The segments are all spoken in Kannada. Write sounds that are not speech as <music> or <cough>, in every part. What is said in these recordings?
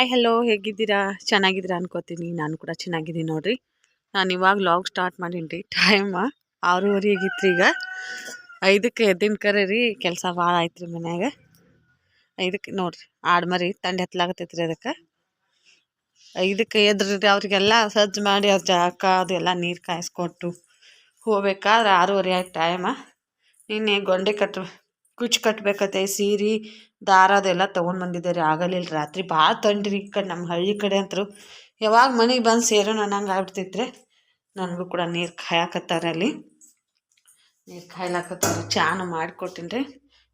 ಹಾಯ್ ಹಲೋ ಹೇಗಿದ್ದೀರಾ? ಚೆನ್ನಾಗಿದ್ದೀರಾ ಅನ್ಕೋತೀನಿ. ನಾನು ಕೂಡ ಚೆನ್ನಾಗಿದ್ದೀನಿ ನೋಡ್ರಿ. ನಾನು ಇವಾಗ ಲಾಗ್ ಸ್ಟಾರ್ಟ್ ಮಾಡೀನಿ ರೀ ಟೈಮ ಆರೂವರೆ ಆಗಿತ್ತು ಈಗ. ಐದಕ್ಕೆ ಎದ್ದಿನ ಕರೆ ರೀ. ಕೆಲಸ ಭಾಳ ಆಯ್ತು ರೀ ಮನ್ಯಾಗ. ಐದಕ್ಕೆ ನೋಡ್ರಿ. ಆಡ್ಮರಿ ತಂಡ ಹತ್ಲಾಗತ್ತೈತೆ ರೀ ಅದಕ್ಕೆ. ಐದಕ್ಕೆ ಎದ್ರಿ ಅವ್ರಿಗೆಲ್ಲ ಸಜ್ಜು ಮಾಡಿ ಅವ್ರ ಜಾಕ ಅದೆಲ್ಲ ನೀರು ಕಾಯಿಸ್ಕೊಟ್ಟು ಹೋಗ್ಬೇಕಾದ್ರೆ ಆರೂವರೆ ಆಯ್ತು ಟೈಮ ನಿನ್ನೆ ಗೊಂಡೆ ಕಟ್ಟು ಕುಚ್ಚು ಕಟ್ಬೇಕತೆ ಸೀರೆ ದಾರ ಅದೆಲ್ಲ ತೊಗೊಂಡು ಬಂದಿದ್ದೆ ರೀ. ಆಗಲಿಲ್ಲ ರಾತ್ರಿ. ಭಾಳ ತಂಡ್ರಿ ಈ ಕಡೆ ನಮ್ಮ ಹಳ್ಳಿ ಕಡೆ ಅಂತರು. ಯಾವಾಗ ಮನೆಗೆ ಬಂದು ಸೇರೋಣ ಅನ್ನಂಗೆ ಆಗ್ಬಿಡ್ತೈತ್ರಿ. ನನಗೂ ಕೂಡ ನೀರು ಕಾಯಕತ್ತಾರೆ ಅಲ್ಲಿ. ನೀರು ಕಾಯ್ಲಾಕತ್ತಾರೆ ಚಾನು ಮಾಡಿಕೊಟ್ಟಿನಿ ರೀ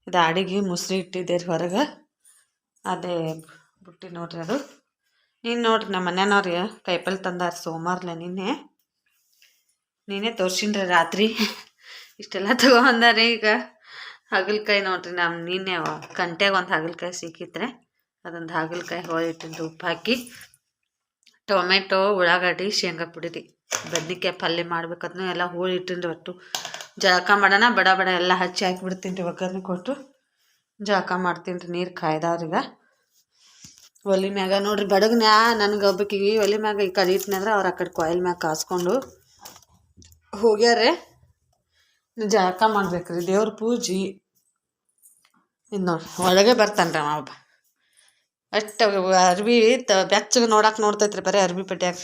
ಇದು ಅಡಿಗೆ ಮುಸ್ರಿ ಇಟ್ಟಿದ್ದೆ ರೀ ಹೊರಗೆ. ಅದೇ ಬುಟ್ಟಿ ನೋಡ್ರಿ ಅದು. ನೀನು ನೋಡ್ರಿ ನಮ್ಮ ಮನೆಯವ್ರಿಗೆ ಕೈಪಲ್ಲಿ ತಂದಾರ ಸೋಮವಾರಲೆ ನಿನ್ನೆ. ನೀನೇ ತೋರ್ಸಿನ್ರಿ ರಾತ್ರಿ. ಇಷ್ಟೆಲ್ಲ ತಗೊಂಬಂದಾರೆ ಈಗ. ಹಾಗಲಕಾಯಿ ನೋಡ್ರಿ ನಮ್ಮ ನಿನ್ನೆ ಕಂಟ್ಯಾಗ ಒಂದು ಹಾಗಲಕಾಯಿ ಸಿಕ್ಕಿತ್ರೆ. ಅದೊಂದು ಹಾಗಲಕಾಯಿ ಹೋಳಿಟ್ಟಿದ್ದು ಉಪ್ಪು ಹಾಕಿ, ಟೊಮೆಟೊ, ಉಳ್ಳಾಗಡ್ಡಿ, ಶೇಂಗಾ ಪುಡಿ ರೀ. ಬದ್ನಿಕಾಯಿ ಪಲ್ಯ ಮಾಡ್ಬೇಕದ್ನು ಎಲ್ಲ ಹೋಳಿ ಇಟ್ಟಿನ್ರಿ ಒಟ್ಟು. ಜಳಕ ಮಾಡೋಣ, ಬಡ ಬಡ ಎಲ್ಲ ಹಚ್ಚಿ ಹಾಕಿಬಿಡ್ತೀನಿ ರೀ ಒಗ್ಗರಣೆ ಕೊಟ್ಟು. ಜಳಕ ಮಾಡ್ತೀನಿ ರೀ ನೀರು ಕಾಯ್ದವ್ರೀಗ ಒಲಿ ಮ್ಯಾಗ ನೋಡ್ರಿ, ಬಡಗನ್ಯಾ ನನಗೆ ಒಬ್ಬಕಿಗೆ ಒಲಿ ಮ್ಯಾಗ ಈ ಕಡೆ ಅವ್ರು ಆ ಕಡೆ ಕೊಯ್ಲ್ ಮ್ಯಾಗ ಕಾಸ್ಕೊಂಡು ಹೋಗ್ಯಾರೆ ಜಳಕ ಮಾಡ್ಬೇಕು ರೀ ದೇವ್ರ ಪೂಜೆ. ಇದು ನೋಡ್ರಿ ಒಳಗೆ ಬರ್ತಾನೆ ರೀ ಅವ ಅಷ್ಟು ಅರ್ಬಿ ತ, ಬೆಚ್ಚಗೆ ನೋಡಕ್ಕೆ ನೋಡ್ತೈತ್ರಿ ಬರೀ ಅರ್ಬಿ ಪಟ್ಯಾಗ.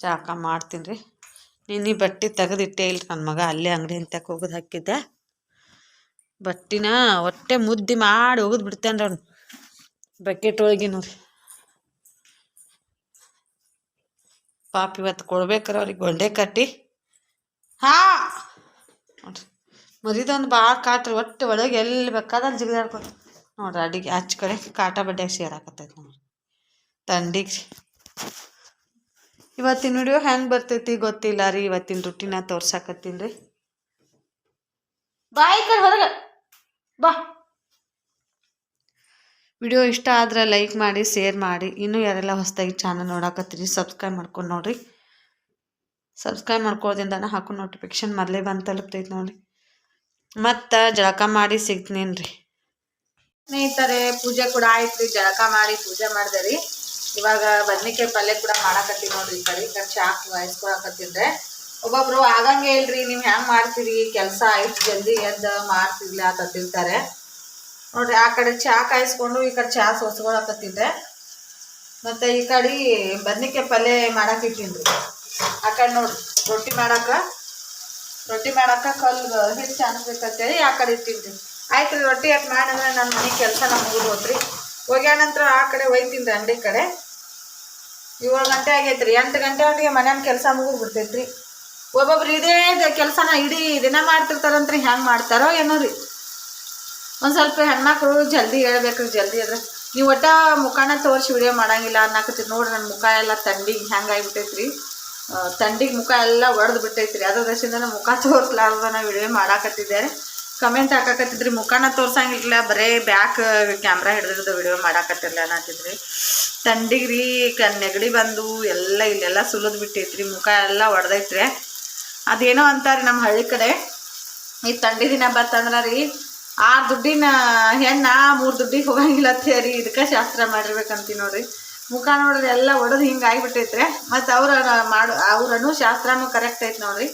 ಜಳಕ ಮಾಡ್ತೀನಿ ರೀ. ನಿನ್ನೆ ಬಟ್ಟೆ ತೆಗೆದಿಟ್ಟೇ ಇಲ್ಲ ನನ್ನ ಮಗ, ಅಲ್ಲೇ ಅಂಗಡಿ ಅಂತಕ್ಕೆ ಹೋಗೋದು ಹಾಕಿದ್ದೆ. ಬಟ್ಟಿನ ಹೊಟ್ಟೆ ಮುದ್ದೆ ಮಾಡಿ ಹೋಗೋದು ಬಿಡ್ತೇನೆ ರೀ ಅವ್ನು ಬಕೆಟ್ ಒಳಗಿನವ್ರಿ ಪಾಪ ಇವತ್ತು ಕೊಡ್ಬೇಕ್ರ ಅವ್ರಿಗೆ, ಗೊಂಡೆ ಕಟ್ಟಿ. ಹಾ. ನೋಡ್ರಿ, ಮರಿದೊಂದು ಭಾಳ ಕಾಟ್ರಿ, ಒಟ್ಟು ಒಳಗೆ ಎಲ್ಲಿ ಬೇಕಾದಲ್ಲಿ ಜಿಗಿದಾಡ್ಕೊ ನೋಡ್ರಿ, ಅಡಿಗೆ ಹಚ್ಚ ಕಡೆ ಕಾಟ ಬಡ್ಡ್ಯಾಗ ಸೇರಾಕತ್ತೈತೆ ನೋಡ್ರಿ. ತಂಡಿಗೆ ಇವತ್ತಿನ ವಿಡಿಯೋ ಹೆಂಗೆ ಬರ್ತೈತಿ ಗೊತ್ತಿಲ್ಲ ರೀ, ಇವತ್ತಿನ ರೊಟ್ಟಿನ ತೋರ್ಸಾಕತ್ತೀನಿ ರೀ. ಬಾಯ್ ಕಡೆ ಬಾ. ವಿಡಿಯೋ ಇಷ್ಟ ಆದ್ರೆ ಲೈಕ್ ಮಾಡಿ, ಶೇರ್ ಮಾಡಿ, ಇನ್ನೂ ಯಾರೆಲ್ಲ ಹೊಸದಾಗಿ ಚಾನಲ್ ನೋಡಾಕತ್ತೀರಿ, ಸಬ್ಸ್ಕ್ರೈಬ್ ಮಾಡ್ಕೊಂಡು ನೋಡ್ರಿ. ಸಬ್ಸ್ಕ್ರೈಬ್ ಮಾಡ್ಕೊಳ್ಳೋದ್ರಿಂದ ಹಾಕೋ ನೋಟಿಫಿಕೇಶನ್ ಮೊದಲೇ ಬಂದು ತಲುಪ್ತೈತೆ ನೋಡಿ. ಮತ್ತು ಜಳಕ ಮಾಡಿ ಸಿಗ್ತೀನಿ ರೀ ಸ್ನೇಹಿತರೆ, ಪೂಜೆ ಕೂಡ ಆಯ್ತು ರೀ ಜಳಕ ಮಾಡಿ ಪೂಜೆ ಮಾಡಿದೆ ರೀ. ಇವಾಗ ಬದ್ನಿಕಾಯಿ ಪಲ್ಯ ಕೂಡ ಮಾಡಾಕತ್ತೀವಿ ನೋಡ್ರಿ ಈ ಕಡೆ. ಈ ಕಡೆ ವಹಿಸ್ಕೊಳಕತ್ತಿದ್ರೆ ಒಬ್ಬೊಬ್ರು ಆಗಂಗೆ ಇಲ್ರಿ, ನೀವು ಹೆಂಗೆ ಮಾಡ್ತೀರಿ? ಕೆಲಸ ಆಯ್ತು, ಜಲ್ದಿ ಎದ್ದು ಮಾಡ್ತಿರ್ಲಿ ಅಂತ ತಿಳ್ತಾರೆ. ನೋಡ್ರಿ, ಆ ಕಡೆ ಚಾ ಕಾಯಿಸ್ಕೊಂಡು ಈ ಕಡೆ ಚಾ ಸೋಸ್ಕೊಳಕತ್ತಿದ್ದೆ ಮತ್ತು ಈ ಕಡೆ ಬದ್ನಿಕಾಯಿ ಪಲ್ಯ ಮಾಡಾಕಿಟ್ಟಿನ್ರಿ ಆ ಕಡೆ ನೋಡ್ರಿ ರೊಟ್ಟಿ ಮಾಡಾಕ ರೊಟ್ಟಿ ಮಾಡಾಕ ಕಲ್ಲು ಹೆಚ್ಚು ಅನ್ಬೇಕಂತೇಳಿ ಆ ಕಡೆ ಇಟ್ಟಿದ್ರಿ ಆಯ್ತು ರೀ, ರೊಟ್ಟಿ ಅಟ್ ಮಾಡಿದ್ರೆ ನನ್ನ ಮನೆ ಕೆಲಸ ನಮ್ಗೆ ಮುಗಿದು ಹೋತ್ರಿ. ಹೋಗ್ಯಾನ ನಂತರ ಆ ಕಡೆ ಒಯ್ತೀನಿ ರೀ ಅಂಗಡಿ ಕಡೆ. ಏಳು ಗಂಟೆ ಆಗೈತೆ ರೀ, ಎಂಟು ಗಂಟೆ ಒಳಗೆ ಮನ್ಯಾನ ಕೆಲಸ ಮುಗಿದು ಬಿಡ್ತೈತ್ರಿ ಒಬ್ಬೊಬ್ರು ಇದೇ ಕೆಲಸನ ಇಡೀ ದಿನ ಮಾಡ್ತಿರ್ತಾರಂತ್ರಿ, ಹೆಂಗೆ ಮಾಡ್ತಾರೋ ಏನೋ ರೀ. ಒಂದು ಸ್ವಲ್ಪ ಹೆಣ್ಮಕ್ಳು ಜಲ್ದಿ ಹೇಳ್ಬೇಕ್ರಿ, ಜಲ್ದಿ ಅದ್ರ ನೀವು ಒಟ್ಟ ಮುಖಾನ ತೋರಿಸಿ ವಿಡಿಯೋ ಮಾಡಂಗಿಲ್ಲ ಅನ್ನಕತ್ತೀರಿ. ನೋಡ್ರಿ ನನ್ನ ಮುಖ ಎಲ್ಲ ತಂಡಿಗೆ ಹೆಂಗೆ ಆಗಿಬಿಟ್ಟೈತೆ ರೀ ತಂಡಿಗೆ ಮುಖ ಎಲ್ಲ ಒಡೆದು ಬಿಟ್ಟೈತ್ರಿ. ಅದ್ರ ನಾನು ಮುಖ ತೋರಿಸ್ಲಾರ್ದನ ವಿಡಿಯೋ ಮಾಡಾಕತ್ತಿದ್ದೆ ಕಮೆಂಟ್ ಹಾಕಾಕತ್ತಿದ್ರಿ, ಮುಖನ ತೋರ್ಸಂಗಿಲ್ಲ, ಬರೇ ಬ್ಯಾಕ್ ಕ್ಯಾಮ್ರಾ ಹಿಡಿದಿರೋದು ವಿಡಿಯೋ ಮಾಡಾಕತ್ತಿರ್ಲ ಅನ್ನತ್ತಿದ್ರಿ. ತಂಡಿಗೆ ರೀ ಕ, ನೆಗಡಿ ಬಂದು ಎಲ್ಲ ಇಲ್ಲೆಲ್ಲ ಸುಲಿದು ಬಿಟ್ಟೈತ್ರಿ, ಮುಖ ಎಲ್ಲ ಒಡೆದೈತ್ರಿ. ಅದೇನೋ ಅಂತಾರೆ ನಮ್ಮ ಹಳ್ಳಿ ಕಡೆ. ಈ ತಂಡಿ ದಿನ ಬರ್ತಂದ್ರೆ ರೀ, ಆರು ದುಡ್ಡಿನ ಹೆಣ್ಣ ಮೂರು ದುಡ್ಡಿಗೆ ಹೋಗಂಗಿಲ್ಲ ರೀ ಇದಕ್ಕೆ ಶಾಸ್ತ್ರ ಮಾಡಿರ್ಬೇಕಂತೀವಿ ನೋಡ್ರಿ. ಮುಖ ನೋಡಿದ್ರೆ ಎಲ್ಲ ಒಡೆದು ಹಿಂಗೆ ಆಗಿಬಿಟ್ಟೈತ್ರೆ ಮತ್ತು ಅವ್ರ ಮಾಡು ಅವ್ರನು ಶಾಸ್ತ್ರನೂ ಕರೆಕ್ಟ್ ಐತೆ ನೋಡ್ರಿ.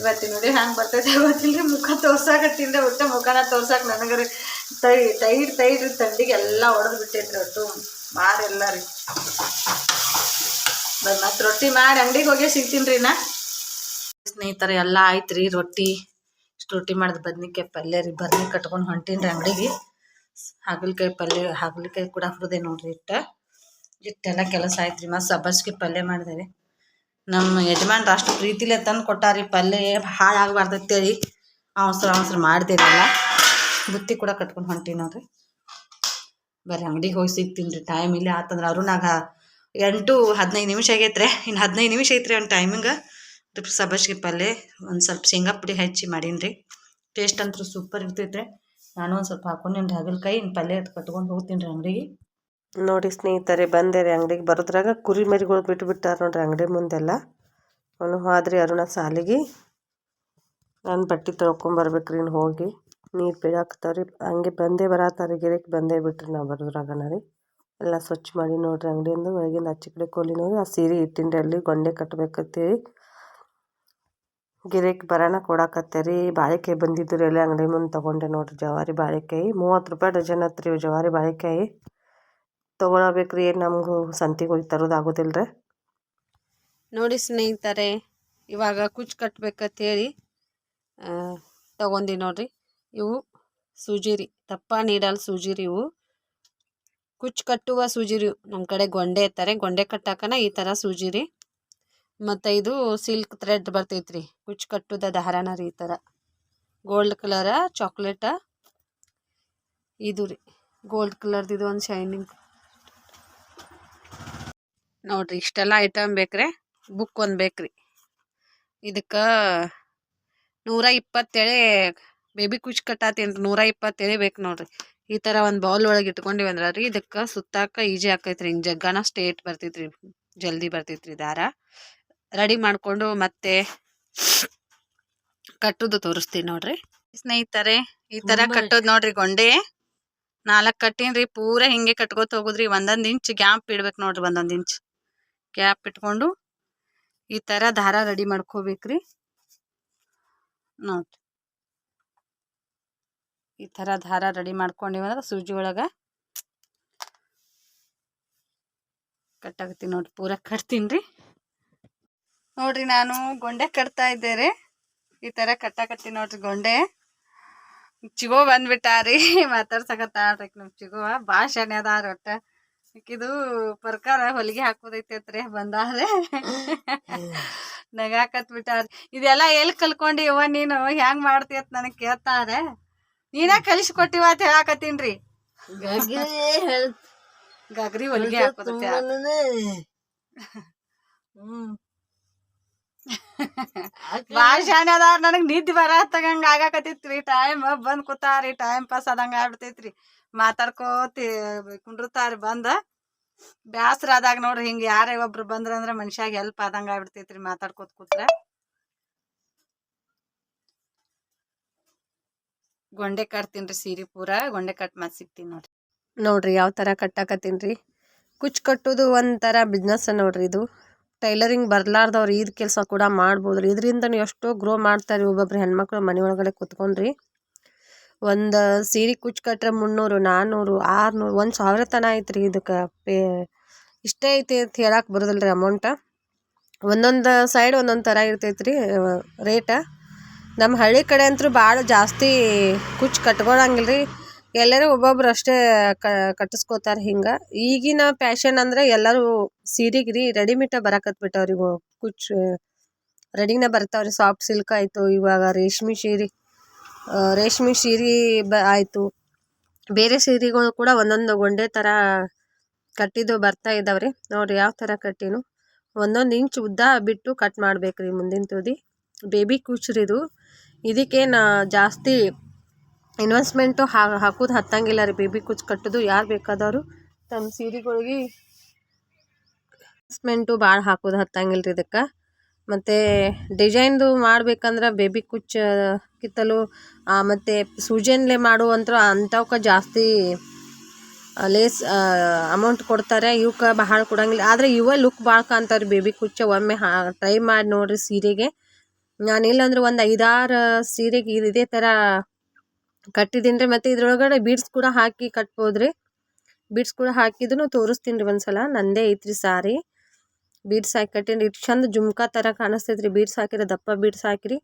ಇವತ್ತಿನ ನೋಡಿ ಹ್ಯಾಂಗೆ ಬರ್ತೈತೆ ಗೊತ್ತಿಲ್ಲ ಮುಖ ತೋರ್ಸಾಕತ್ತಿಂದ ಒಟ್ಟು ಮುಖನ ತೋರ್ಸಕ್ಕೆ ನನಗೆ ರೀ ತೈ ಟೈಟ್ ಟೈಟ್ ತಂಡಿಗೆ ಎಲ್ಲ ಒಡೆದು ಬಿಟ್ಟೈತ್ರಿ ಒಟ್ಟು. ಮಾರೆಲ್ಲ ರೀ. ಮತ್ತು ರೊಟ್ಟಿ ಮಾಡಿ ಅಂಗಡಿಗೆ ಹೋಗಿ ಸಿಗ್ತೀನಿ ರೀ ನಾ. ಸ್ನೇಹಿತರೆ, ಎಲ್ಲ ಆಯ್ತು ರೀ ರೊಟ್ಟಿ. ಇಷ್ಟು ರೊಟ್ಟಿ ಮಾಡಿದ ಬದ್ನಿಕಾಯಿ ಪಲ್ಯ ರೀ. ಬದ್ನಿ ಕಟ್ಕೊಂಡು ಹೊಂಟೀನಿ ರೀ ಅಂಗಡಿಗೆ. ಹಾಗಲಕಾಯಿ ಪಲ್ಯ, ಹಾಗಲಕಾಯಿ ಕೂಡ ಹುರಿದೆ ನೋಡ್ರಿ ಇಟ್ಟ. ಇಟ್ಟೆಲ್ಲ ಕೆಲಸ ಆಯ್ತು ರೀ ಮತ್ತು ಸಬ್ಬಸ್ಗೆ ಪಲ್ಯ ಮಾಡಿದೆ ರೀ ನಮ್ಮ ಯಜಮಾನ್ರು ಅಷ್ಟು ಪ್ರೀತಿಲೇ ತಂದು ಕೊಟ್ಟಾರಿ, ಪಲ್ಯ ಹಾಳಾಗಬಾರ್ದು ಅಂತೇಳಿ ಅವಸರ ಅವಸರ ಮಾಡ್ದೇನಲ್ಲ ಬುತ್ತಿ ಕೂಡ ಕಟ್ಕೊಂಡು ಹೊಂಟೀನಿ ನೋಡ್ರಿ. ಬರೀ ಅಂಗಡಿಗೆ ಹೋಗಿ ಸಿಗ್ತೀನಿ ರೀ ಟೈಮ್ ಇಲ್ಲ ಆತಂದ್ರೆ ಅರುಣಾಗ ಎಂಟು ಹದಿನೈದು ನಿಮಿಷ ಆಗೈತ್ರಿ. ಇನ್ನು ಹದಿನೈದು ನಿಮಿಷ ಐತ್ರಿ ಒಂದು ಟೈಮಿಂಗ್ ಸಬ್ಬಸ್ಗೆ ಪಲ್ಯ ಒಂದು ಸ್ವಲ್ಪ ಶೇಂಗಾ ಪುಡಿ ಹಚ್ಚಿ ಮಾಡೀನಿ ರೀ ಟೇಸ್ಟ್ ಅಂತೂ ಸೂಪರ್ ಇರ್ತೈತೆ ನಾನು ಒಂದು ಸ್ವಲ್ಪ ಹಾಕೊಂಡೇನಿ ಹಾಗಲಕಾಯಿ ಇನ್ನು ಪಲ್ಯ ಕಟ್ಕೊಂಡು ಹೋಗ್ತೀನಿ ರೀ ಅಂಗಡಿಗೆ. ನೋಡಿ ಸ್ನೇಹಿತರೆ, ಬಂದೆ ರೀ ಅಂಗಡಿಗೆ. ಬರೋದ್ರಾಗ ಕುರಿ ಮರಿಗಳು ಬಿಟ್ಟು ಬಿಟ್ಟಾರ ನೋಡ್ರಿ ಅಂಗಡಿ ಮುಂದೆಲ್ಲ. ಅವನು ಹೋದ್ರಿ ಅರುಣ ಸಾಲಿಗೆ. ನಾನು ಬಟ್ಟೆ ತೊಳ್ಕೊಂಬರ್ಬೇಕ್ರಿ ಇನ್ನು ಹೋಗಿ. ನೀರು ಬೀಳಾಕ್ತಾವ್ರಿ ಹಂಗೆ ಬಂದೇ ಬರತ್ತಾರ ಗಿರಕ್. ಬಂದೇ ಬಿಟ್ರಿ ನಾವು ಬರೋದ್ರಾಗನ ರೀ. ಎಲ್ಲ ಸ್ವಚ್ಛ ಮಾಡಿ ನೋಡ್ರಿ ಅಂಗಡಿಯಿಂದ. ಒಳಗಿಂದ ಆಚೆ ಕಡೆ ಆ ಸೀರೆ ಇಟ್ಟಿನ್ರಿ ಅಲ್ಲಿ ಗೊಂಡೆ ಕಟ್ಬೇಕಂತೇಳಿ ಗಿರಕ್ ಬರೋಣ ಕೊಡಾಕತ್ತೀರಿ ಬಾಳೆಕಾಯಿ ಬಂದಿದ್ದು ರೀ ಎಲ್ಲ ಅಂಗಡಿ ಮುಂದೆ ತೊಗೊಂಡೆ ನೋಡಿರಿ ಜವಾರಿ ಬಾಳೆಕಾಯಿ. ಮೂವತ್ತು ರೂಪಾಯಿ ಡಜನ್ ಹತ್ರಿ ಇವು ಜವಾರಿ ಬಾಳೆಕಾಯಿ. ತೊಗೊಳಬೇಕ್ರಿ ಏನು ನಮಗೂ ಸಂತಿಗೆ ಹೋಗಿ ತರೋದಾಗೋದಿಲ್ಲ ನೋಡಿ ಸ್ನೇಹಿತರೆ, ಇವಾಗ ಕುಚ್ ಕಟ್ಬೇಕಂತ ಹೇಳಿ ನೋಡಿರಿ. ಇವು ಸೂಜಿರಿ ದಪ್ಪ ನೀಡಲ್ ಸೂಜಿರಿ ಇವು. ಕುಚ್ ಕಟ್ಟುವ ಸೂಜಿರಿ ನಮ್ಮ ಕಡೆ ಗೊಂಡೆ ಇರ್ತಾರೆ ಗೊಂಡೆ ಕಟ್ಟಾಕನ ಈ ಥರ ಸೂಜಿ ರೀ. ಮತ್ತು ಇದು ಸಿಲ್ಕ್ ಥ್ರೆಡ್ ಬರ್ತೈತ್ರಿ. ಕುಚ್ಚು ಕಟ್ಟುದ, ದಾರನ ರೀ ಈ ಥರ ಗೋಲ್ಡ್ ಕಲರ, ಚಾಕ್ಲೇಟ. ಇದು ರೀ. ಗೋಲ್ಡ್ ಕಲರ್ದು ಇದು ಒಂದು ಶೈನಿಂಗ್. ನೋಡ್ರಿ, ಇಷ್ಟೆಲ್ಲ ಐಟಮ್ ಬೇಕ್ರೆ? ಬುಕ್ ಒಂದು ಬೇಕ್ರಿ. ಇದಕ್ಕೆ ನೂರ ಇಪ್ಪತ್ತೇಳೆ ಬೇಬಿ ಕುಚ್ ಕಟ್ಟಾತೇನ್ರಿ ನೂರ ಇಪ್ಪತ್ತೇಳೆ ಬೇಕು ನೋಡ್ರಿ. ಈ ಥರ ಒಂದು ಬೌಲ್ ಒಳಗೆ ಇಟ್ಕೊಂಡಿವಿ ಅಂದ್ರೆ ರೀ, ಇದಕ್ಕೆ ಸುತ್ತಾಕ ಈಜಿ ಆಕೈತ್ರಿ ಹಿಂಗೆ ಜಗ್ಗನ ಸ್ಟೇಟ್ ಬರ್ತೈತ್ರಿ. ಜಲ್ದಿ ಬರ್ತೈತ್ರಿ ದಾರ. ರೆಡಿ ಮಾಡಿಕೊಂಡು ಮತ್ತೆ ಕಟ್ಟೋದು ತೋರಿಸ್ತೀನಿ ನೋಡ್ರಿ. ಸ್ನೇಹಿತರೆ ಈ ತರ ಕಟ್ಟೋದು ನೋಡ್ರಿ ಗೊಂಡೆ. ನಾಲ್ಕು ಕಟ್ಟಿನ್ರಿ ಪೂರ ಹಿಂಗೆ ಕಟ್ಕೋತ ಹೋಗುದ್ರಿ. ಒಂದೊಂದು ಇಂಚ್ ಗ್ಯಾಪ್ ಇಡ್ಬೇಕು ನೋಡ್ರಿ ಒಂದೊಂದು ಇಂಚ್ ಗ್ಯಾಪ್ ಇಟ್ಕೊಂಡು ಈ ತರ ದಾರ ರೆಡಿ ಮಾಡ್ಕೋಬೇಕ್ರಿ. ನೋಡ್ರಿ. ಈ ತರ ದಾರ ರೆಡಿ ಮಾಡ್ಕೊಂಡಿವಂದ್ರೆ ಸೂಜಿ ಒಳಗ ಕಟ್ಟಾಕತ್ತೀನಿ ನೋಡ್ರಿ ಪೂರ ಕಟ್ತೀನಿ ರೀ ನೋಡ್ರಿ ನಾನು ಗೊಂಡೆ ಕಟ್ತಾ ಇದ್ದೇರಿ. ಈ ಥರ ಕಟ್ಟಾಕತ್ತೀನಿ ನೋಡ್ರಿ ಗೊಂಡೆ. ಚಿಗೋ ಬಂದ್ಬಿಟ್ಟಾರಿ ಮಾತಾಡ್ಸಕತ್ತಾಡ್ರಿ ನಮ್ ಚಿಗೋ ಭಾಳ ಶಾನೆ ಅದಾರ ಒಟ್ಟ. ಇದು ಪ್ರಕಾರ ಹೊಲಿಗೆ ಹಾಕೋದೈತೈತ್ರಿ ಬಂದಾರೆ ನಗಾಕತ್ ಬಿಟ್ಟಾರ. ಇದೆಲ್ಲ ಎಲ್ಲಿ ಕಲ್ಕೊಂಡಿ ಇವ ನೀನು? ಹೆಂಗ್ ಮಾಡ್ತಿ ಅಂತ ನನಗೆ ಕೇಳ್ತಾರೆ. ನೀನೇ ಕಲಿಸ್ಕೊಟ್ಟಿವ ಅಂತ ಹೇಳಾಕತ್ತೀನ್ರಿ ಗಗ್ರಿ ಹೊಲಿಗೆ ಹಾಕೋದಕ್ಕೆ ಭಾಳ ಶಾನೆ ಅದಾರ ನನಗ್ ನಿದ್ದೆ ಬರತ್ತಗಂಗ ಆಗಾಕತ್ತಿತ್ರಿ. ಟೈಮ್ ಬಂದ್ ಕೂತಾರಿ ಟೈಮ್ ಪಾಸ್ ಆದಂಗ ಆಗ್ಬಿಡ್ತೈತ್ರಿ. ಮಾತಾಡ್ಕೋತಿ ಕುಂಡ್ರತಾರಿ ಬಂದ. ಬ್ಯಾಸ್ರ ಆದಾಗ ನೋಡ್ರಿ ಹಿಂಗ ಯಾರೇ ಒಬ್ರು ಬಂದ್ರ ಅಂದ್ರ ಮನುಷ್ಯಾಗ ಹೆಲ್ಪ್ ಆದಂಗ ಆಗ್ಬಿಡ್ತೈತ್ರಿ ಮಾತಾಡ್ಕೋತ ಕೂತ್ರ. ಗೊಂಡೆ ಕಟ್ತೀನ್ರಿ ಸೀರೆ ಪೂರ ಗೊಂಡೆ ಕಟ್ ಮತ್ ಸಿಗ್ತೀನಿ ನೋಡ್ರಿ. ನೋಡ್ರಿ ಯಾವ ಥರ ಕಟ್ಟಾಕತ್ತೀನಿ ಕುಚ್ಚು ಕಟ್ಟೋದು ಒಂಥರ ಬಿಸ್ನೆಸ್ ನೋಡ್ರಿ ಇದು. ಟೈಲರಿಂಗ್ ಬರ್ಲಾರ್ದವ್ರು ಇದು ಕೆಲಸ ಕೂಡ ಮಾಡ್ಬೋದು ರೀ ಇದರಿಂದನೂ ಎಷ್ಟೋ ಗ್ರೋ ಮಾಡ್ತಾರೆ ಒಬ್ಬೊಬ್ರು ಹೆಣ್ಮಕ್ಳು ಮನೆ ಒಳಗಡೆ ಕುತ್ಕೊಂಡ್ರಿ. ಒಂದು ಸೀರೆ ಕುಚ್ಚು ಕಟ್ರೆ ಮುನ್ನೂರು ನಾನ್ನೂರು ಆರುನೂರು, ಒಂದು ಸಾವಿರ ತನ ಐತ್ರಿ ಇದಕ್ಕೆ ಪೇ ಇಷ್ಟೇ ಐತಿ ಅಂತ ಹೇಳಕ್ಕೆ ಬರೋದಿಲ್ಲ ರೀ ಅಮೌಂಟ ಒಂದೊಂದು ಸೈಡ್ ಒಂದೊಂದು ಥರ ಇರ್ತೈತೆ ರೀ ರೇಟ ನಮ್ಮ ಹಳ್ಳಿ ಕಡೆ ಅಂತೂ ಭಾಳ ಜಾಸ್ತಿ ಕುಚ್ಚು ಕಟ್ಕೊಳಂಗಿಲ್ಲ ರೀ ಎಲ್ಲರೂ ಒಬ್ಬೊಬ್ರು ಅಷ್ಟೇ ಕ, ಕಟ್ಟಿಸ್ಕೋತಾರೆ ಹಿಂಗೆ. ಈಗಿನ ಫ್ಯಾಷನ್ ಅಂದ್ರೆ ಎಲ್ಲರೂ ಸೀರೆಗೆ ರೀ ರೆಡಿಮೇಟ ಬರಾಕತ್ಬಿಟ್ಟವ್ರಿ ಕುಚ್ ರೆಡಿನೇ ಬರ್ತಾವ್ರಿ. ಸಾಫ್ಟ್ ಸಿಲ್ಕ್ ಆಯಿತು ಇವಾಗ ರೇಷ್ಮೆ ಸೀರೆ ರೇಷ್ಮೆ ಸೀರೆ ಬ, ಆಯಿತು. ಬೇರೆ ಸೀರೆಗಳು ಕೂಡ ಒಂದೊಂದು ಗೊಂಡೆ ಥರ ಕಟ್ಟಿದ್ದು ಬರ್ತಾ ಇದಾವ್ರಿ. ನೋಡ್ರಿ ಯಾವ ಥರ ಕಟ್ಟಿನು. ಒಂದೊಂದು ಇಂಚ್ ಉದ್ದ ಬಿಟ್ಟು ಕಟ್ ಮಾಡ್ಬೇಕ್ರಿ ಮುಂದಿನ ತುದಿ. ಬೇಬಿ ಕೂಚ್ರಿ ಇದು ಇದಕ್ಕೇನು ಜಾಸ್ತಿ ಇನ್ವೆಸ್ಟ್ಮೆಂಟು ಹಾಕೋದು ಹತ್ತಂಗಿಲ್ಲ ರೀ. ಬೇಬಿ ಕುಚ್ಚು ಕಟ್ಟೋದು ಯಾರು ಬೇಕಾದವರು. ತಮ್ಮ ಸೀರೆಗಳಿಗೆ ಇನ್ವೆಸ್ಟ್ಮೆಂಟು ಭಾಳ ಹಾಕೋದು ಹತ್ತಂಗಿಲ್ಲ ರೀ ಇದಕ್ಕೆ. ಮತ್ತು ಡಿಸೈನ್ದು ಮಾಡ್ಬೇಕಂದ್ರೆ ಬೇಬಿ ಕುಚ್ಚ ಕಿತ್ತಲು ಮತ್ತು ಸೂಜನ್ಲೆ ಮಾಡುವಂಥ ಅಂಥವ್ಕೆ ಜಾಸ್ತಿ ಲೇಸ್ ಅಮೌಂಟ್ ಕೊಡ್ತಾರೆ. ಇವಕ್ಕೆ ಭಾಳ ಕೊಡಂಗಿಲ್ಲ. ಆದರೆ ಇವ ಲುಕ್ ಭಾಳ ಕಾಣ್ತಾವ್ರಿ ಬೇಬಿ ಕುಚ್ಚ. ಒಮ್ಮೆ ಹಾ, ಟ್ರೈ ಮಾಡಿ ನೋಡಿರಿ ಸೀರೆಗೆ. ನಾನು ಇಲ್ಲಂದ್ರೆ ಒಂದು ಐದಾರು ಸೀರೆಗೆ ಇದೇ ಥರ ಕಟ್ಟಿದ್ದೀನಿ ರೀ ಮತ್ತು ಇದ್ರೊಳಗಡೆ ಬೀಡ್ಸ್ ಕೂಡ ಹಾಕಿ ಕಟ್ಬೋದು ರೀ ಬೀಡ್ಸ್ ಕೂಡ ಹಾಕಿದ್ರು ತೋರಿಸ್ತೀನಿ ರೀ ಒಂದು ಸಲ ನಂದೇ ಐತ್ರಿ ಸಾರಿ. ಬೀಡ್ಸ್ ಹಾಕಿ ಕಟ್ಟೀನಿ ರೀ. ಚಂದ ಜುಮ್ಕಾ ಥರ ಕಾಣಿಸ್ತೈತೆ ರೀ ಬೀಡ್ಸ್ ಹಾಕಿರಿ ದಪ್ಪ ಬೀಡ್ಸ್ ಹಾಕಿರಿ.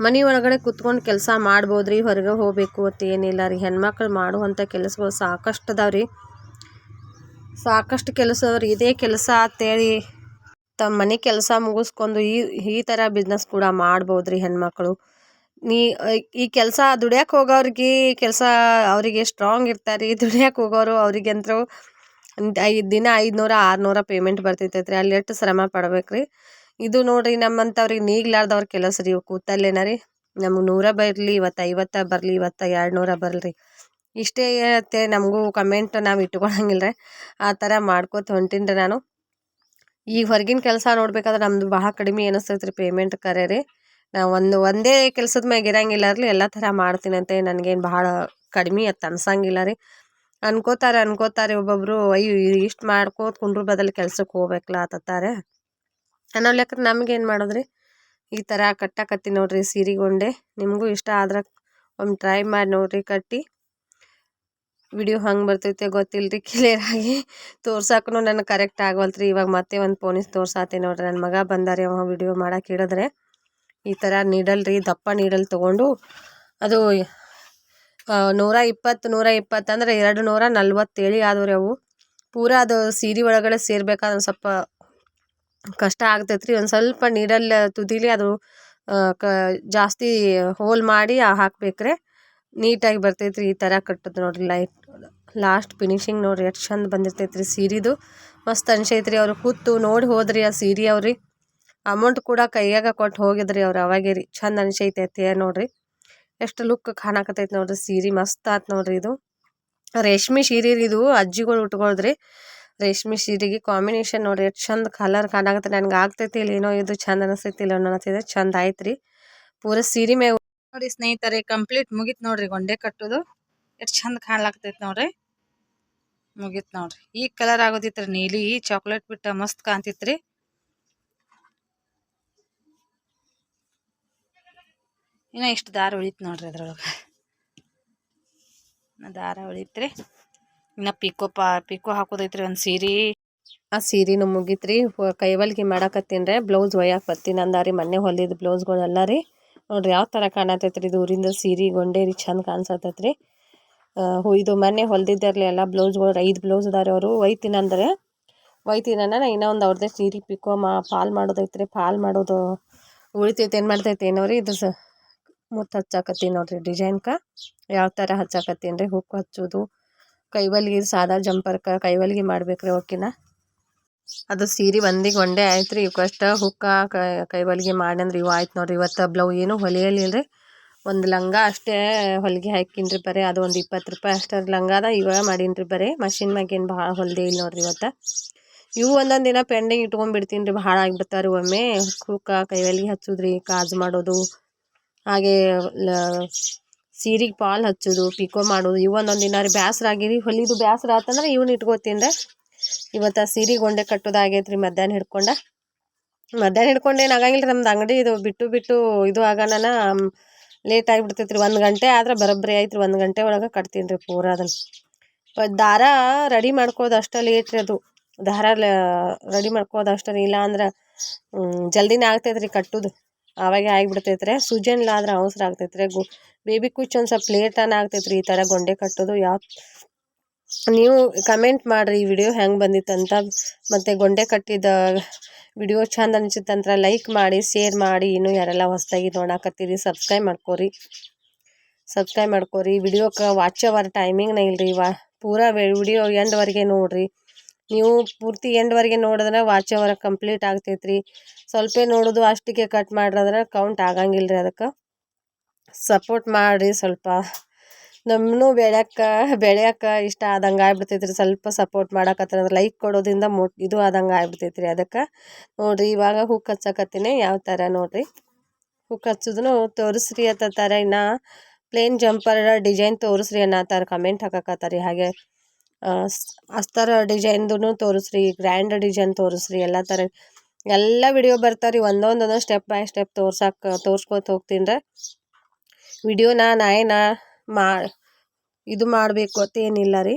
ಮನೆ ಒಳಗಡೆ ಕುತ್ಕೊಂಡು ಕೆಲಸ ಮಾಡ್ಬೋದು ರೀ ಹೊರಗೆ ಹೋಗಬೇಕು ಅಂತ ಏನಿಲ್ಲ ರೀ. ಹೆಣ್ಮಕ್ಳು ಮಾಡುವಂಥ ಕೆಲಸಗಳು ಸಾಕಷ್ಟು ಅದಾವೆ ರೀ. ಸಾಕಷ್ಟು ಕೆಲಸ ಅವ್ರಿ ಇದೇ ಕೆಲಸ ಅಂತೇಳಿ ತಮ್ಮ ಮನೆ ಕೆಲಸ ಮುಗಿಸ್ಕೊಂಡು ಈ ಈ ಥರ ಬಿಸ್ನೆಸ್ ಕೂಡ ಮಾಡ್ಬೋದು ರೀ ಹೆಣ್ಮಕ್ಳು. ನೀ, ಈ ಕೆಲಸ ದುಡಿಯಕ್ಕೆ ಹೋಗೋರಿಗೆ ಕೆಲಸ ಅವರಿಗೆ ಸ್ಟ್ರಾಂಗ್ ಇರ್ತಾರೆ. ರೀ <laughs> ದುಡಿಯಕ್ಕೆ ಹೋಗೋರು ಅವ್ರಿಗಂತೂ ಐದು ದಿನ ಐದುನೂರ, ಆರುನೂರ ಪೇಮೆಂಟ್ ಬರ್ತೈತೈತ್ರಿ ಅಲ್ಲಿ ಎಷ್ಟು ಶ್ರಮ ಪಡ್ಬೇಕು ರೀ ಇದು ನೋಡ್ರಿ ನಮ್ಮಂಥವ್ರಿಗೆ ನೀಗ್ಲಾರ್ದವ್ರ ಕೆಲಸ ರೀ ಕೂತಲ್ಲೇನ ರೀ ನಮ್ಗೆ ನೂರ ಬರಲಿ, ಇವತ್ತು ಐವತ್ತ ಬರಲಿ, ಇವತ್ತು ಎರಡು ನೂರ ಬರಲಿ ಇಷ್ಟೇ ಇರುತ್ತೆ ನಮಗೂ ಕಮೆಂಟ್ ನಾವು ಇಟ್ಕೊಳಂಗಿಲ್ಲ ರೀ ಆ ಥರ ಮಾಡ್ಕೋತ ಹೊಂಟೀನಿ ರೀ ನಾನು. ಈಗ ಹೊರಗಿನ ಕೆಲಸ ನೋಡ್ಬೇಕಾದ್ರೆ ನಮ್ಮದು ಭಾಳ ಕಡಿಮೆ ಅನಿಸ್ತೈತೆ ರೀ ಪೇಮೆಂಟ್ ಕರೆ ರೀ ನಾ ಒಂದು ಒಂದೇ ಕೆಲ್ಸದ ಮ್ಯಾಗ ಇರಂಗಿಲ್ಲ ರೀ, ಎಲ್ಲ ಥರ ಮಾಡ್ತೀನಂತೆ ನನಗೇನು ಭಾಳ ಕಡಿಮೆ ಅತ್ತ ಅನ್ಸಂಗಿಲ್ಲ ರೀ. ಅನ್ಕೋತಾರೆ ಅನ್ಕೋತಾರೆ ಒಬ್ಬೊಬ್ರು, ಅಯ್ಯೋ ಇಷ್ಟು ಮಾಡ್ಕೋತ ಕುಂಡ್ರ ಬದಲು ಕೆಲ್ಸಕ್ಕೆ ಹೋಗ್ಬೇಕಲ್ಲ ಆತತ್ತಾರೆ ಅನ್ನೋ ಲೆಕ್ಕ ನಮ್ಗೇನು ಮಾಡೋದ್ರಿ? ಈ ಥರ ಕಟ್ಟಾಕತ್ತಿ ನೋಡ್ರಿ ಸೀರೆಗೊಂಡೆ. ನಿಮಗೂ ಇಷ್ಟ ಆದ್ರೆ ಒಮ್ಮೆ ಟ್ರೈ ಮಾಡಿ ನೋಡ್ರಿ, ಕಟ್ಟಿ. ವಿಡಿಯೋ ಹಂಗೆ ಬರ್ತೈತೆ ಗೊತ್ತಿಲ್ಲ ರೀ ಕ್ಲಿಯರ್ ಆಗಿ. ತೋರ್ಸಾಕೂ ನನಗೆ ಕರೆಕ್ಟ್ ಆಗವಲ್ತ್ರಿ. ಇವಾಗ ಮತ್ತೆ ಒಂದು ಪೋನಿಸ್ ತೋರ್ಸಾತೆ ನೋಡ್ರಿ. ನನ್ನ ಮಗ ಬಂದಾರೆ, ಅವ ವಿಡಿಯೋ ಮಾಡಕ್ಕೆ ಹೇಳಿದ್ರೆ. ಈ ಥರ ನೀಡಲ್ ರೀ, ದಪ್ಪ ನೀಡಲ್ ತೊಗೊಂಡು ಅದು ನೂರ ಇಪ್ಪತ್ತು ನೂರ ಇಪ್ಪತ್ತು ಅಂದರೆ ಎರಡು ನೂರ ನಲ್ವತ್ತೇಳಿ ಆದವು ರೀ ಅವು. ಪೂರ ಅದು ಸೀರೆ ಒಳಗಡೆ ಸೇರ್ಬೇಕಾದ್ರೆ ಒಂದು ಸ್ವಲ್ಪ ಕಷ್ಟ ಆಗ್ತೈತೆ ರೀ ಒಂದು ಸ್ವಲ್ಪ ನೀಡಲ್ ತುದಿಲಿ ಅದು ಕ, ಜಾಸ್ತಿ ಹೋಲ್ ಮಾಡಿ ಹಾಕ್ಬೇಕ್ರೆ ನೀಟಾಗಿ ಬರ್ತೈತೆ ರೀ ಈ ಥರ ಕಟ್ಟೋದು ನೋಡಿರಿ ಲೈಟ್ ಲಾಸ್ಟ್ ಫಿನಿಶಿಂಗ್ ನೋಡಿರಿ, ಎಷ್ಟು ಚಂದ ಬಂದಿರ್ತೈತೆ ರೀ ಸೀರೆದು. ಮಸ್ತ್ ಅನ್ಸೈತೆ ರೀ ಅವ್ರು ಕೂತು ನೋಡಿ ಹೋದ್ರಿ ಆ ಸೀರೆ ಅವ್ರಿ. ಅಮೌಂಟ್ ಕೂಡ ಕೈಯಾಗ ಕೊಟ್ಟು ಹೋಗಿದ್ರಿ ಅವ್ರು ಅವಾಗೆ ರೀ ಚಂದ ಅನಿಸೈತೈತಿ ನೋಡ್ರಿ. ಎಷ್ಟು ಲುಕ್ ಕಾಣಕತ್ತೈತಿ ನೋಡ್ರಿ. ಸೀರೆ ಮಸ್ತ್ ಆತ್ ನೋಡ್ರಿ ಇದು. ರೇಷ್ಮೆ ಸೀರೆ ಇದು. ಅಜ್ಜಿಗಳು ಉಟ್ಕೊಳ್ದ್ರಿ ರೇಷ್ಮೆ ಸೀರೆಗೆ ಕಾಂಬಿನೇಷನ್ ನೋಡ್ರಿ. ಎಷ್ಟು ಚಂದ ಕಲರ್ ಕಾಣಕತ್ತೆ ನನಗೆ ಆಗ್ತೈತಿ ಇಲ್ಲ ಏನೋ ಇದು ಚಂದ ಅನಿಸ್ತೈತಿ ಇಲ್ಲ ಅನ್ನತ್ತಿದೆ ಚಂದ ಆಯ್ತು ರೀ ಪೂರ ಸೀರೆ ಮೇ ನೋಡಿ ಸ್ನೇಹಿತರೆ ಕಂಪ್ಲೀಟ್ ಮುಗೀತು ನೋಡ್ರಿ ಗೊಂಡೆ ಕಟ್ಟೋದು. ಎಷ್ಟು ಚಂದ ಕಾಣ್ಲಾಗ್ತೈತಿ ನೋಡ್ರಿ. ಮುಗಿತ್ ನೋಡ್ರಿ. ಈ ಕಲರ್ ಆಗೋದಿತ್ರಿ ನೀಲಿ ಚಾಕ್ಲೇಟ್ ಬಿಟ್ಟ ಮಸ್ತ್ ಕಾಣ್ತಿತ್ರಿ. ಇನ್ನ ಇಷ್ಟು ದಾರ ಉಳಿತು ನೋಡ್ರಿ ಅದ್ರೊಳಗೆ. ದಾರ ಉಳಿತ್ರಿ. ಇನ್ನು ಪಿಕೋ ಪಾ, ಪಿಕೋ ಹಾಕೋದೈತ್ರಿ ಒಂದು ಸೀರೆ. ಆ ಸೀರೆನೂ ಮುಗೀತ್ರಿ. ಹೊ- ಕೈವಲ್ಗೆ ಮಾಡಾಕತ್ತೀನಿ ಬ್ಲೌಸ್ ಒಯ್ಯಾಕೆ ಬರ್ತೀನಿ ಅಂದಾರಿ ಮೊನ್ನೆ ಹೊಲಿದ ಬ್ಲೌಸ್ಗಳೆಲ್ಲ ರೀ. ನೋಡ್ರಿ ಯಾವ ಥರ ಕಾಣತೈತ್ರಿ ಇದು. ಊರಿಂದ ಸೀರೆ ಗೊಂಡೆ ರೀ. ಚಂದ ಕಾಣಿಸತೈತ್ರಿ. ಇದು ಮೊನ್ನೆ ಹೊಲ್ದಿದ್ದಾರಲಿ ಎಲ್ಲ ಬ್ಲೌಸ್ಗಳು ಐದು ಬ್ಲೌಸ್ ಇದಾರೆ ಅವರು. ಒಯ್ತೀನಿ ಅಂದರೆ ಒಯ್ತೀನಿ ಇನ್ನೂ ಒಂದು ಅವ್ರದ್ದೇ ಸೀರೆ ಪಿಕೋ ಮಾ ಫಾಲ್ ಮಾಡೋದೈತ್ರಿ. ಫಾಲ್ ಮಾಡೋದು ಉಳಿತೈತೆ. ಏನು ಮಾಡ್ತೈತೆ ಏನೋ ರೀ ಇದು ಸ ಮುತ್ತು ಹಚ್ಚಾಕತ್ತೀನಿ ನೋಡ್ರಿ. ಡಿಸೈನ್ಕ ಯಾವ ಥರ ಹಚ್ಚಾಕತ್ತೀನಿ ರೀ? ಹುಕ್ ಹಚ್ಚೋದು, ಕೈವಲ್ಗಿ ಸಾದಾ ಜಂಪರ್ಕ ಕೈವಲ್ಗಿ ಮಾಡ್ಬೇಕ್ರಿ ಅವಕ್ಕಿನ ಅದು ಸೀರೆ ಒಂದಿಗೆ ಒಂದೇ ಆಯ್ತು ರೀ ಇವಕ್ಕಷ್ಟ ಹುಕ್ಕ ಮಾಡಿ ಅಂದ್ರೆ ಇವು ಆಯ್ತು ನೋಡ್ರಿ. ಇವತ್ತು ಬ್ಲೌ ಏನು ಹೊಲಿಯಲಿಲ್ಲ ರೀ ಒಂದು ಲಂಗ ಅಷ್ಟೇ ಹೊಲಿಗೆ ಹಾಕಿನ್ರಿ ಬರೀ. ಅದು ಒಂದು ಇಪ್ಪತ್ತು ರೂಪಾಯಿ ಅಷ್ಟೇ ಲಂಗ ಅದ ಇವಾಗ ಮಾಡೀನಿ ಬರೀ ಮಷಿನ್ ಮ್ಯಾಗೇನು ಭಾಳ ಹೊಲ್ದೇ ಇಲ್ಲ ನೋಡ್ರಿ ಇವತ್ತು. ಇವು ಒಂದೊಂದು ದಿನ ಪೆಂಡಿಂಗ್ ಇಟ್ಕೊಂಡ್ಬಿಡ್ತೀನಿ ರೀ ಭಾಳ ಆಗಿಬಿಡ್ತಾರೆ ಒಮ್ಮೆ. ಹುಕ್ಕ ಕೈವಲ್ಗಿ ಹಚ್ಚೋದ್ರಿ, ಕಾಜು ಮಾಡೋದು ಹಾಗೆ ಸೀರೆಗೆ ಪಾಲ್ ಹಚ್ಚೋದು, ಪಿಕೋ ಮಾಡೋದು, ಇವು ಒಂದೊಂದು ದಿನ ರೀ ಬ್ಯಾಸರ ಆಗಿರಿ, ಹೊಲಿದು ಬ್ಯಾಸ್ರ ಆತಂದ್ರೆ ಇವ್ನ ಇಟ್ಕೋತೀನಿ ರೀ. ಇವತ್ತು ಸೀರೆ ಗೊಂಡೆ ಕಟ್ಟೋದು ಆಗೈತೆ ರೀ ಮಧ್ಯಾಹ್ನ ಹಿಡ್ಕೊಂಡ. ಮಧ್ಯಾಹ್ನ ಹಿಡ್ಕೊಂಡು ಏನು ಆಗಂಗಿಲ್ಲ ರೀ ನಮ್ದು ಅಂಗಡಿ ಇದು ಬಿಟ್ಟು ಬಿಟ್ಟು ಇದು ಆಗೋಣ ಲೇಟ್ ಆಗಿಬಿಡ್ತೈತೆ ರೀ ಒಂದು ಗಂಟೆ ಆದ್ರೆ ಬರೋಬ್ಬರಿ ಆಯ್ತು ರೀ ಒಂದು ಗಂಟೆ ಒಳಗೆ ಕಟ್ತೀನಿ ರೀ ಪೂರ ಅದನ್ನು. ದಾರ ರೆಡಿ ಮಾಡ್ಕೋದು ಅಷ್ಟೇ ಲೇಟ್ ರೀ ಅದು. ದಾರ ರೆಡಿ ಮಾಡ್ಕೋದು ಅಷ್ಟೇ ಇಲ್ಲ ಅಂದ್ರೆ ಜಲ್ದಿನೇ ಆಗ್ತೈತೆ ರೀ ಕಟ್ಟೋದು. ಆವಾಗ ಆಗಿಬಿಡ್ತೈತ್ರೆ. ಸುಜನ್ ಆದ್ರೆ ಅವಸರ ಆಗ್ತೈತ್ರೆ. ಗು ಬೇಬಿ ಕುಚ್ ಒಂದು ಸ್ವಲ್ಪ ಲೇಟನ ಆಗ್ತೈತೆ ರೀ ಈ ಥರ ಗೊಂಡೆ ಕಟ್ಟೋದು. ಯಾವ ನೀವು ಕಮೆಂಟ್ ಮಾಡಿರಿ, ಈ ವಿಡಿಯೋ ಹೆಂಗೆ ಬಂದಿತ್ತಂತ ಮತ್ತು ಗೊಂಡೆ ಕಟ್ಟಿದ ವಿಡಿಯೋ ಚಂದ ಅನಿಸುತ್ತಂದ್ರೆ ಲೈಕ್ ಮಾಡಿ ಶೇರ್ ಮಾಡಿ. ಇನ್ನೂ ಯಾರೆಲ್ಲ ಹೊಸದಾಗಿ ನೋಡಾಕತ್ತೀರಿ ಸಬ್ಸ್ಕ್ರೈಬ್ ಮಾಡ್ಕೋರಿ. ಸಬ್ಸ್ಕ್ರೈಬ್ ಮಾಡ್ಕೋರಿ. ವಿಡಿಯೋಕ್ಕೆ ವಾಚ್ ಅವರ್ ಟೈಮಿಂಗ್ನ ಇಲ್ರಿ ವಾ ಪೂರಾ ವಿಡಿಯೋ ಎಂಡ್ವರೆಗೆ ನೋಡಿರಿ. ನೀವು ಪೂರ್ತಿ ಎಂಡ್ವರೆಗೆ ನೋಡಿದ್ರೆ ವಾಚ್ ಅವರ ಕಂಪ್ಲೀಟ್ ಆಗ್ತೈತೆ ರೀ ಸ್ವಲ್ಪ ನೋಡೋದು ಅಷ್ಟಕ್ಕೆ ಕಟ್ ಮಾಡಿದ್ರೆ ಕೌಂಟ್ ಆಗಂಗಿಲ್ಲ ಅದಕ್ಕೆ. ಸಪೋರ್ಟ್ ಮಾಡಿರಿ ಸ್ವಲ್ಪ. ನಮ್ಮನ್ನು ಬೆಳ್ಯಕ್ಕೆ ಬೆಳೆಯಕ್ಕೆ ಇಷ್ಟ ಆದಂಗೆ ಆಗ್ಬಿಡ್ತೈತೆ ರೀ ಸ್ವಲ್ಪ ಸಪೋರ್ಟ್ ಮಾಡಕತ್ತಂದ್ರೆ ಲೈಕ್ ಕೊಡೋದ್ರಿಂದ ಮೊ, ಇದು ಆದಂಗೆ ಆಗ್ಬಿಡ್ತೈತೆ ರೀ ಅದಕ್ಕೆ. ನೋಡಿರಿ ಇವಾಗ ಹೂ ಹಚ್ಚಕತ್ತೀನಿ ಯಾವ ಥರ ನೋಡಿರಿ. ಹುಕ್ ಹಚ್ಚೋದನ್ನು ತೋರಿಸ್ರಿ ಥರ ಇನ್ನು. ಪ್ಲೇನ್ ಜಂಪರ್ ಡಿಸೈನ್ ತೋರಿಸ್ರಿ ಥರ ಕಮೆಂಟ್ ಹಾಕಕತ್ತಾರ ಹಾಗೆ. ಅಸ್ತರ ಡಿಸೈನ್ದು ತೋರಿಸ್ರಿ, ಗ್ರ್ಯಾಂಡ್ ಡಿಸೈನ್ ತೋರಿಸ್ರಿ, ಎಲ್ಲ ಥರ ಎಲ್ಲ ವಿಡಿಯೋ ಬರ್ತಾವೆ ರೀ ಒಂದೊಂದೊಂದು ಸ್ಟೆಪ್ ಬೈ ಸ್ಟೆಪ್ ತೋರ್ಸಕ್ಕೆ ತೋರ್ಸ್ಕೊತ ಹೋಗ್ತೀನಿ ವಿಡಿಯೋನ ನಾ ಏನ ಮಾ, ಇದು ಮಾಡಬೇಕು ಅಂತ ಏನಿಲ್ಲ ರೀ.